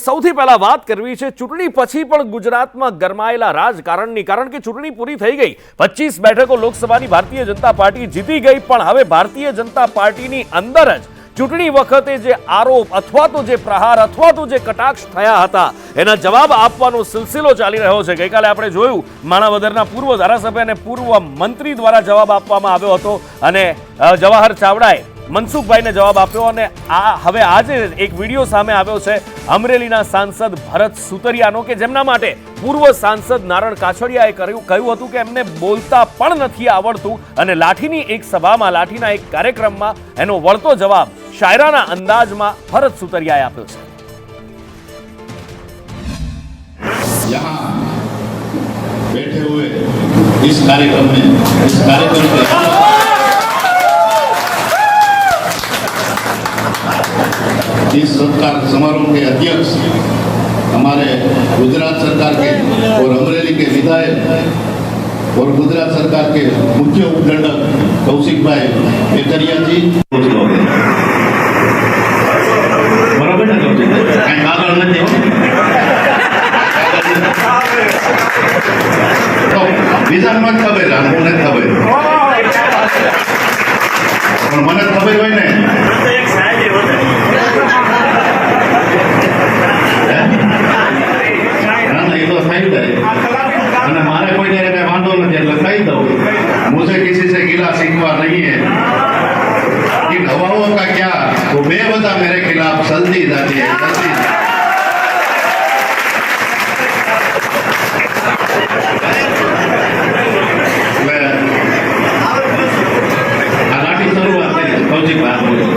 સૌથી પહેલા વાત કરવી છે, ચૂંટણી પછી પણ ગુજરાતમાં ગરમાયેલા રાજકારણની, કારણ કે ચૂંટણી પૂરી થઈ ગઈ. પચીસ બેઠકો લોકસભાની ભારતીય જનતા પાર્ટી જીતી ગઈ, પણ હવે ભારતીય જનતા પાર્ટીની અંદર જ ચૂંટણી વખતે જે આરોપ અથવા તો જે પ્રહાર અથવા તો જે કટાક્ષ થયા હતા, એના જવાબ આપવાનો સિલસિલો ચાલી રહ્યો છે. ગઈકાલે આપણે જોયું, માણાવદરના પૂર્વ ધારાસભ્ય અને પૂર્વ મંત્રી દ્વારા જવાબ આપવામાં આવ્યો હતો અને જવાહર ચાવડાએ મનસુખભાઈને જવાબ આપ્યો અને આ હવે આજે એક વિડીયો સામે આવ્યો છે અમરેલીના સાંસદ ભરત સુતરિયાનો કે જેમના માટે પૂર્વ સાંસદ નારણ કાછડિયાએ કર્યું કહ્યું હતું કે એમને બોલતા પણ નથી આવડતું અને લાઠીની એક સભામાં લાઠીના એક કાર્યક્રમમાં એનો વળતો જવાબ શાયરાના અંદાજમાં ભરત સુતરિયાએ આપ્યો છે यहाँ बैठे हुए इस कार्यक्रम में इस कार्यक्रम के इस सत्कार समारोह के अध्यक्ष हमारे गुजरात सरकार के और अमरेली के विधायक और गुजरात सरकार के मुख्य उपदंडक कौशिक भाई पेकरिया जी બરોબર ને કઈ કાગળ નથી તો બીજાને જ ખબર આને મને જ ખબર गिला सीखवा नहीं है इन हवाओं का क्या वो बेवजह मेरे खिलाफ चलती जाती है चलती अनाटी शुरुआत कौन सी बात बोली